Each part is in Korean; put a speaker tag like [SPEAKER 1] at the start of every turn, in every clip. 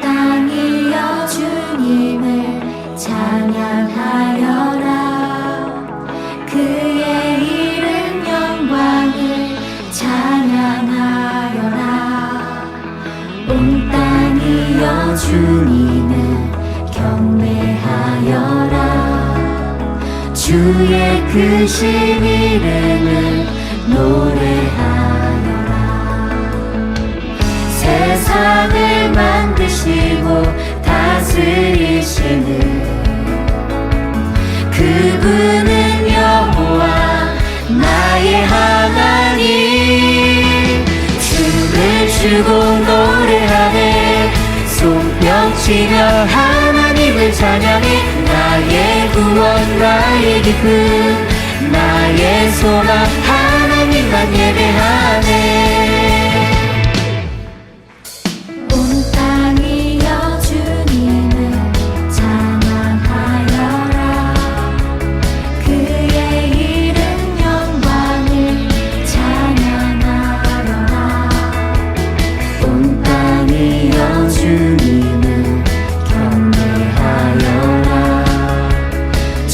[SPEAKER 1] 땅이여 주님을 찬양하여라. 그의 이름 영광을 찬양하여라. 온 땅이여 주님을 경배하여라. 주의 크신 이름을 노래하여라 다스리시는 그분은 여호와 나의 하나님. 춤을 추고 노래하네. 손뼉치며 하나님을 찬양해. 나의 구원 나의 기쁨 나의 소망 하나님만 예배하네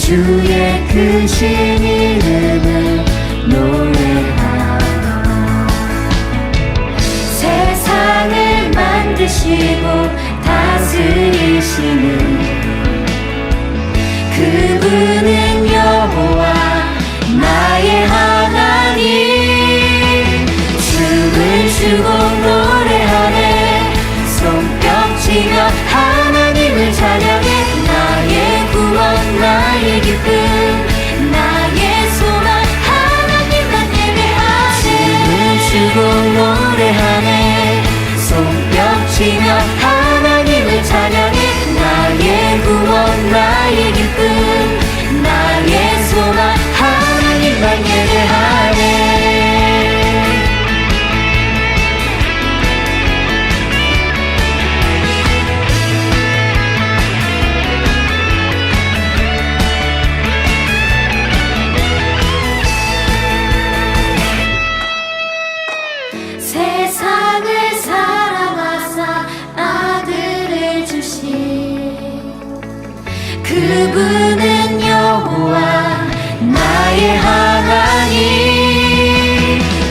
[SPEAKER 1] 주의 크신 이름을 노래하여라. 세상을 만드시고 다스리시는 그분은 여호와 나의 하나님. 춤을 추고 노래하네 그분은 여호와 나의 하나님.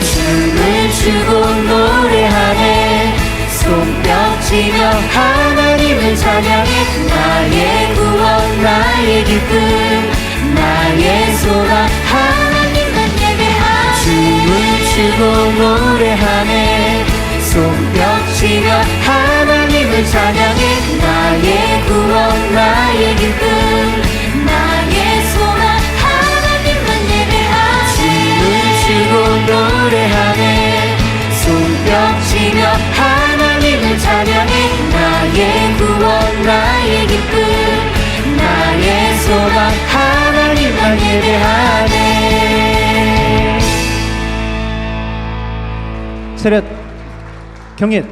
[SPEAKER 1] 춤을 추고 노래하네. 손뼉치며 하나님을 찬양해. 나의 구원 나의 기쁨 나의 구원 나의 기쁨 나의 소망 하나님만 예배하네.
[SPEAKER 2] 세렛 경례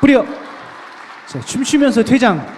[SPEAKER 2] 뿌려. 자, 춤추면서 퇴장